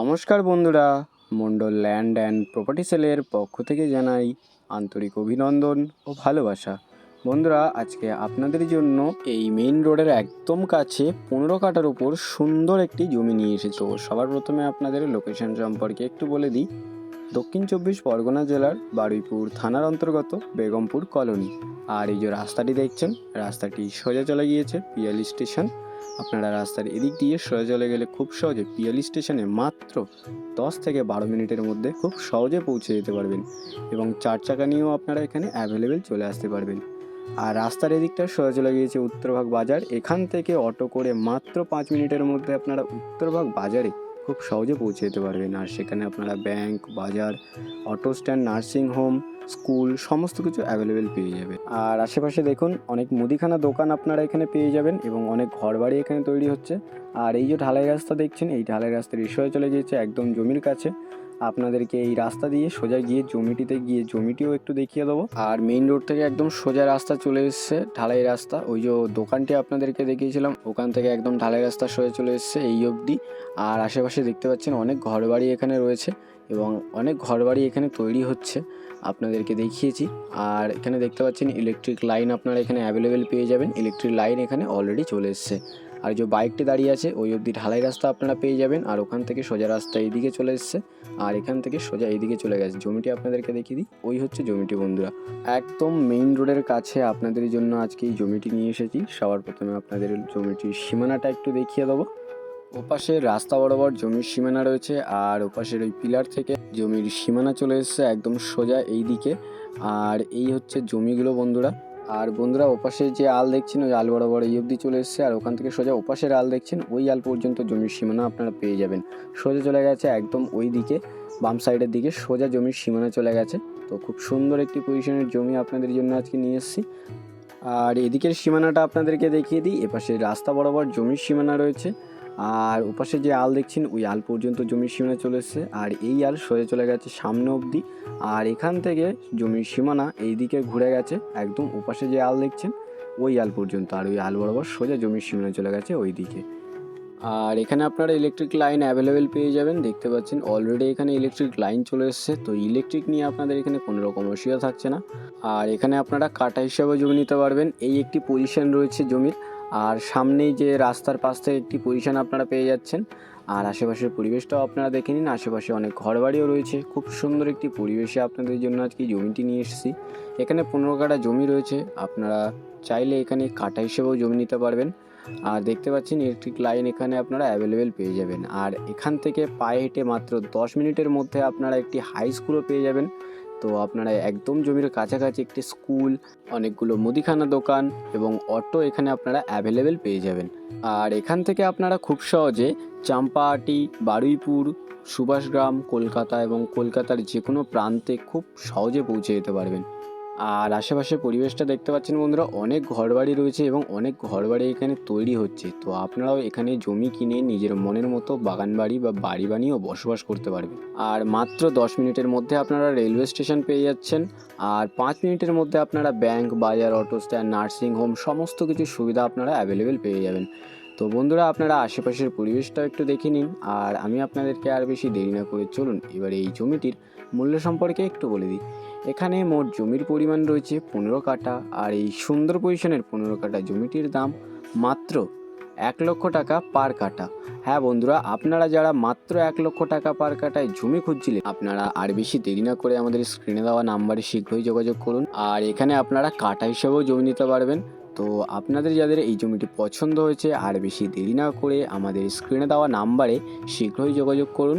নমস্কার বন্ধুরা Mondal land and property সেলের পক্ষ থেকে জানাই আন্তরিক অভিনন্দন ও ভালোবাসা। বন্ধুরা, আজকে আপনাদের জন্য এই মেইন রোডের একদম কাছে পনেরো কাটার উপর সুন্দর একটি জমি নিয়ে এসেছ। সবার প্রথমে আপনাদের লোকেশন সম্পর্কে একটু বলে দিই। দক্ষিণ চব্বিশ পরগনা জেলার বারুইপুর থানার অন্তর্গত বেগমপুর কলোনি। আর এই যে রাস্তাটি দেখছেন, রাস্তাটি সোজা চলে গিয়েছে, পিয়ালি স্টেশন। আপনারা রাস্তার এদিক দিয়ে সোজা চলে গেলে খুব সহজে পিয়ালি স্টেশনে মাত্র দশ থেকে বারো মিনিটের মধ্যে খুব সহজে পৌঁছে যেতে পারবেন এবং চার চাকা নিয়েও আপনারা এখানে অ্যাভেলেবেল চলে আসতে পারবেন। আর রাস্তার এদিকটা সোজা চলে গিয়েছে উত্তরভাগ বাজার। এখান থেকে অটো করে মাত্র পাঁচ মিনিটের মধ্যে আপনারা উত্তরভাগ বাজারে খুব সহজে পৌঁছে যেতে পারবেন। আর সেখানে আপনারা ব্যাংক বাজার auto stand nursing home school সমস্ত কিছু অ্যাভেলেবেল পেয়ে যাবে আর আশেপাশে দেখুন, অনেক মুদিখানা দোকান আপনারা এখানে পেয়ে যাবেন এবং অনেক ঘরবাড়ি এখানে তৈরি হচ্ছে। আর এই যে ঢালাই রাস্তা দেখছেন, এই ঢালাই রাস্তার ঈশ্বরে চলে গিয়েছে, একদম জমির কাছে। আপনাদেরকে এই রাস্তা দিয়ে সোজা গিয়ে জমিটিতে গিয়ে জমিটিও একটু দেখিয়ে দেবো। আর মেইন রোড থেকে একদম সোজা রাস্তা চলে এসছে, ঢালাই রাস্তা। ওই যে দোকানটি আপনাদেরকে দেখিয়েছিলাম, ওখান থেকে একদম ঢালাই রাস্তা সোজা চলে এসছে এই অবধি। আর আশেপাশে দেখতে পাচ্ছেন অনেক ঘরবাড়ি এখানে রয়েছে এবং অনেক ঘরবাড়ি এখানে তৈরি হচ্ছে, আপনাদেরকে দেখিয়েছি। আর এখানে দেখতে পাচ্ছেন ইলেকট্রিক লাইন আপনারা এখানে অ্যাভেলেবেল পেয়ে যাবেন। ইলেকট্রিক লাইন এখানে অলরেডি চলে এসছে। আর যে বাইকটি দাঁড়িয়ে আছে, ওই অবধি ঢালাই রাস্তা আপনারা পেয়ে যাবেন। আর ওখান থেকে সোজা রাস্তা এইদিকে চলে এসছে। আর এখান থেকে সোজা এইদিকে চলে গেছে। জমিটি আপনাদেরকে দেখিয়ে দিই। ওই হচ্ছে জমিটি বন্ধুরা। একদম মেইন রোডের কাছে আপনাদের জন্য আজকে এই জমিটি নিয়ে এসেছি। সবার প্রথমে আপনাদের জমিটির সীমানাটা একটু দেখিয়ে দেবো। ওপাশে রাস্তা বরাবর জমির সীমানা রয়েছে। আর ওপাশের ওই পিলার থেকে জমির সীমানা চলে এসছে একদম সোজা এই দিকে আর এই হচ্ছে জমিগুলো বন্ধুরা। আর বন্ধুরা ওপাশে যে আল দেখছেন, ওই আল বরাবর এই অবধি চলে এসছে। আর ওখান থেকে সোজা ওপাশের আল দেখছেন, ওই আল পর্যন্ত জমির সীমানা আপনারা পেয়ে যাবেন। সোজা চলে গেছে একদম ওই দিকে, বাম সাইডের দিকে। সোজা জমির সীমানা চলে গেছে। তো খুব সুন্দর একটি পজিশনের জমি আপনাদের জন্য আজকে নিয়ে এসেছি। আর এদিকের সীমানাটা আপনাদেরকে দেখিয়ে দিই। এপাশে রাস্তা বরাবর জমির সীমানা রয়েছে। আর ওপাশে যে আল দেখছেন, ওই আল পর্যন্ত জমির সীমানা চলে এসছে। আর এই আল সোজা চলে গেছে সামনে অবধি। আর এখান থেকে জমির সীমানা এই দিকে ঘুরে গেছে, একদম ওপাশে যে আল দেখছেন, ওই আল পর্যন্ত। আর ওই আল বরাবর সোজা জমির সীমানা চলে গেছে ওই দিকে আর এখানে আপনারা ইলেকট্রিক লাইন অ্যাভেলেবেল পেয়ে যাবেন। দেখতে পাচ্ছেন অলরেডি এখানে ইলেকট্রিক লাইন চলে এসছে। তো ইলেকট্রিক নিয়ে আপনাদের এখানে কোনো রকম অসুবিধা থাকছে না। আর এখানে আপনারা কাটা হিসাবে জমি নিতে পারবেন। এই একটি পজিশন রয়েছে জমির। আর সামনেই যে রাস্তার পাশ থেকে একটি পজিশন আপনারা পেয়ে যাচ্ছেন। আর আশেপাশের পরিবেশটাও আপনারা দেখে নিন। আশেপাশে অনেক ঘরবাড়িও রয়েছে। খুব সুন্দর একটি পরিবেশে আপনাদের জন্য আজকে জমিটি নিয়ে এসেছি। এখানে পনেরো কাটা জমি রয়েছে। আপনারা চাইলে এখানে কাটা হিসেবেও জমি নিতে পারবেন। আর দেখতে পাচ্ছেন ইলেকট্রিক লাইন এখানে আপনারা অ্যাভেলেবেল পেয়ে যাবেন। আর এখান থেকে পায়ে হেঁটে মাত্র দশ মিনিটের মধ্যে আপনারা একটি হাই স্কুলও পেয়ে যাবেন। তো আপনারা একদম জমির কাছাকাছি একটি স্কুল, অনেকগুলো মুদিখানা দোকান এবং অটো এখানে আপনারা অ্যাভেলেবেল পেয়ে যাবেন। আর এখান থেকে আপনারা খুব সহজে চাম্পাহাটি, বারুইপুর, সুভাষগ্রাম, কলকাতা এবং কলকাতার যে কোনো প্রান্তে খুব সহজে পৌঁছে যেতে পারবেন। আর আশেপাশে পরিবেশটা দেখতে পাচ্ছেন বন্ধুরা, অনেক ঘরবাড়ি রয়েছে এবং অনেক ঘরবাড়ি এখানে তৈরি হচ্ছে। তো আপনারাও এখানে জমি কিনে নিজের মনের মতো বাগান বাড়ি বা বাড়ি বানিয়েও বসবাস করতে পারবেন। আর মাত্র দশ মিনিটের মধ্যে আপনারা রেলওয়ে স্টেশন পেয়ে যাচ্ছেন। আর পাঁচ মিনিটের মধ্যে আপনারা ব্যাংক, বাজার, অটো, স্ট্যান্ড, নার্সিং হোম, সমস্ত কিছু সুবিধা আপনারা অ্যাভেলেবেল পেয়ে যাবেন। তো বন্ধুরা, আপনারা আশেপাশের পরিবেশটাও একটু দেখে নিন। আর আমি আপনাদেরকে আর বেশি দেরি না করে চলুন, এবার এই জমিটির মূল্য সম্পর্কে একটু বলে দিই। এখানে মোট জমির পরিমাণ রয়েছে পনেরো কাঠা, আর এই সুন্দর পজিশনের পনেরো কাঠা জমিটির দাম মাত্র এক লক্ষ টাকা পার কাঠা। হ্যাঁ বন্ধুরা, আপনারা যারা মাত্র এক লক্ষ টাকা পার কাটায় জমি খুঁজছিলেন, আপনারা আর বেশি দেরি না করে আমাদের স্ক্রিনে দেওয়া নাম্বারে শীঘ্রই যোগাযোগ করুন। আর এখানে আপনারা কাটা হিসেবেও জমি নিতে পারবেন। তো আপনাদের যাদের এই জমিটি পছন্দ হয়েছে, আর বেশি দেরি না করে আমাদের স্ক্রিনে দেওয়া নাম্বারে শীঘ্রই যোগাযোগ করুন।